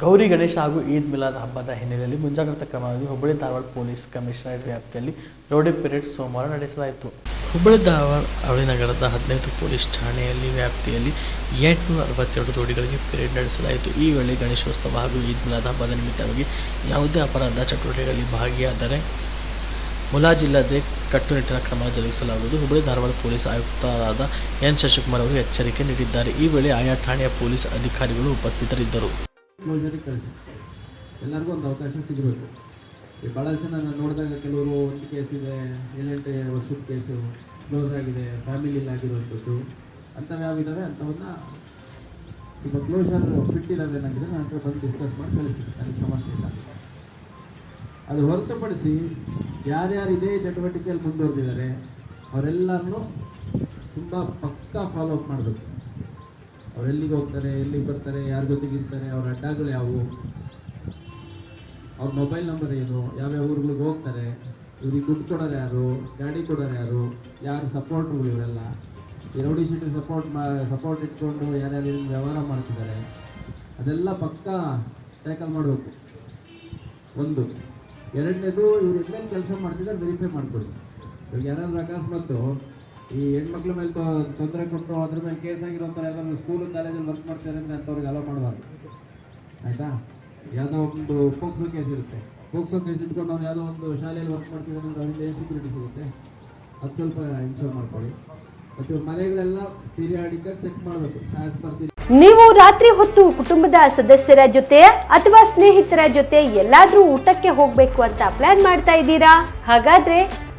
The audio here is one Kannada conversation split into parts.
ಗೌರಿ ಗಣೇಶ ಹಾಗೂ ಈದ್ ಮಿಲಾದ್ ಹಬ್ಬದ ಹಿನ್ನೆಲೆಯಲ್ಲಿ ಮುಂಜಾಗ್ರತಾ ಕ್ರಮವಾಗಿ ಹುಬ್ಬಳ್ಳಿ ಧಾರವಾಡ ಪೊಲೀಸ್ ಕಮಿಷನರೇಟ್ ವ್ಯಾಪ್ತಿಯಲ್ಲಿ ರೌಡಿ ಪೆರೇಡ್ ಸೋಮವಾರ ನಡೆಸಲಾಯಿತು. ಹುಬ್ಬಳ್ಳಿ ಧಾರವಾಡ ಅವಳಿ ನಗರದ ಹದಿನೈದು ಪೊಲೀಸ್ ಠಾಣೆಯಲ್ಲಿ ವ್ಯಾಪ್ತಿಯಲ್ಲಿ ಎಂಟುನೂರ ಅರವತ್ತೆರಡು ರೋಡಿಗಳಿಗೆ ಪೆರೇಡ್ ನಡೆಸಲಾಯಿತು. ಈ ವೇಳೆ ಗಣೇಶೋತ್ಸವ ಹಾಗೂ ಈದ್ ಮಿಲಾದ್ ಹಬ್ಬದ ನಿಮಿತ್ತವಾಗಿ ಯಾವುದೇ ಅಪರಾಧ ಚಟುವಟಿಕೆಗಳಲ್ಲಿ ಭಾಗಿಯಾದರೆ ಮುಲಾಜಿಲ್ಲದೆ ಕಟ್ಟುನಿಟ್ಟಿನ ಕ್ರಮ ಜರುಗಿಸಲಾಗುವುದು. ಹುಬ್ಬಳ್ಳಿ ಧಾರವಾಡ ಪೊಲೀಸ್ ಆಯುಕ್ತರಾದ ಎನ್ ಶಶಿಕುಮಾರ್ ಅವರು ಎಚ್ಚರಿಕೆ ನೀಡಿದ್ದಾರೆ. ಈ ವೇಳೆ ಆಯಾ ಠಾಣೆಯ ಪೊಲೀಸ್ ಅಧಿಕಾರಿಗಳು ಉಪಸ್ಥಿತರಿದ್ದರು. ಕ್ಲೋಸರಿಗೆ ಕಳಿಸಿ. ಎಲ್ಲರಿಗೂ ಒಂದು ಅವಕಾಶ ಸಿಗಬೇಕು. ಈ ಭಾಳ ಜನ ನಾನು ನೋಡಿದಾಗ ಕೆಲವರು ಒಂದು ಕೇಸ್ ಇದೆ, ಏಳೆಂಟು ವರ್ಷದ ಕೇಸು ಕ್ಲೋಸ್ ಆಗಿದೆ ಫ್ಯಾಮಿಲಿಲಿ ಆಗಿರುವಂಥದ್ದು ಅಂಥವು ಯಾವಿದ್ದಾವೆ ಅಂಥವನ್ನ ಈಗ ಕ್ಲೋಸರ್ ಫಿಟ್ ಇದಾವೆ ಏನಾಗಿದೆ ನನ್ನ ಹತ್ರ ಬಂದು ಡಿಸ್ಕಸ್ ಮಾಡಿ ಕಳಿಸಿ ನನಗೆ ಸಮಸ್ಯೆ ಇಲ್ಲ. ಅದು ಹೊರತುಪಡಿಸಿ ಯಾರ್ಯಾರು ಇದೇ ಚಟುವಟಿಕೆಯಲ್ಲಿ ಮುಂದುವರೆದಿದ್ದಾರೆ ಅವರೆಲ್ಲರನ್ನೂ ತುಂಬ ಪಕ್ಕಾ ಫಾಲೋ ಅಪ್ ಮಾಡಬೇಕು. ಅವ್ರು ಎಲ್ಲಿಗೆ ಹೋಗ್ತಾರೆ, ಎಲ್ಲಿಗೆ ಬರ್ತಾರೆ, ಯಾರ ಜೊತೆಗಿರ್ತಾರೆ ಅವ್ರ ಅಡ್ಡಗಳು ಯಾವುವು? ಅವ್ರ ಮೊಬೈಲ್ ನಂಬರ್ ಏನು? ಯಾವ್ಯಾವ ಊರುಗಳಿಗೆ ಹೋಗ್ತಾರೆ? ಇವ್ರಿಗೆ ದುಡ್ಡು ಕೊಡೋರು ಯಾರು? ಗಾಡಿ ಕೊಡೋರು ಯಾರು? ಯಾರು ಸಪೋರ್ಟ್ಗಳು ಇವರೆಲ್ಲ? ಈ ಶೀಟಿ ಸಪೋರ್ಟ್ ಮಾ ಸಪೋರ್ಟ್ ಇಟ್ಕೊಂಡು ಯಾರ್ಯಾರು ವ್ಯವಹಾರ ಮಾಡ್ತಿದ್ದಾರೆ, ಅದೆಲ್ಲ ಪಕ್ಕ ಟ್ಯಾಕಲ್ ಮಾಡಬೇಕು. ಒಂದು. ಎರಡನೇದು, ಇವ್ರು ಎಲ್ಲೆಲ್ಲಿ ಕೆಲಸ ಮಾಡ್ತಿದ್ದಾರೆ ವೆರಿಫೈ ಮಾಡಿಕೊಡಿ ಇವಾಗ ಯಾರಾದ್ರೂ ಅಕಸ್ಮಾತ್ತು ಈ ಹೆಣ್ಮಕ್ಳ ಮೇಲೆ ತೊಂದರೆ ಕೊಟ್ಟು ಅದ್ರ ಮೇಲೆ ಕೇಸ್ ಆಗಿರೋಂಥ ಯಾವ್ದಾದ್ರು ಸ್ಕೂಲು ಕಾಲೇಜಲ್ಲಿ ವರ್ಕ್ ಮಾಡ್ತಾರೆ ಅಂದರೆ ಅಂಥವ್ರಿಗೆ ಅಲೋ ಮಾಡಬಾರ್ದು. ಆಯಿತಾ? ಯಾವುದೋ ಒಂದು ಪೋಕ್ಸೋ ಕೇಸ್ ಇರುತ್ತೆ. ಪೋಕ್ಸೋ ಕೇಸ್ ಇಟ್ಕೊಂಡು ಅವ್ರು ಯಾವುದೋ ಒಂದು ಶಾಲೆಯಲ್ಲಿ ವರ್ಕ್ ಮಾಡ್ತಿದ್ದಾನೆ ಅಂದ್ರೆ ಏನು ಸೆಕ್ಯೂರಿಟಿ ಸಿಗುತ್ತೆ? ಅದು ಸ್ವಲ್ಪ ಇನ್ಶೋರ್ ಮಾಡ್ಕೊಳ್ಳಿ. ಮತ್ತು ಮನೆಗಳೆಲ್ಲ ಪೀರಿಯಾಡಿಕಲ್ ಚೆಕ್ ಮಾಡಬೇಕು. ಆಸ್ ಪರ್ ನೀವು ರಾತ್ರಿ ಹೊತ್ತು ಕುಟುಂಬದ ಸದಸ್ಯರ ಜೊತೆ ಅಥವಾ ಸ್ನೇಹಿತರ ಜೊತೆ ಎಲ್ಲಾದ್ರೂ ಊಟಕ್ಕೆ ಹೋಗ್ಬೇಕು ಅಂತ ಪ್ಲಾನ್ ಮಾಡ್ತಾ ಇದ್ದೀರಾ? ಹಾಗಾದ್ರೆ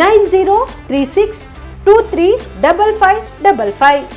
nine zero three six two three double five double five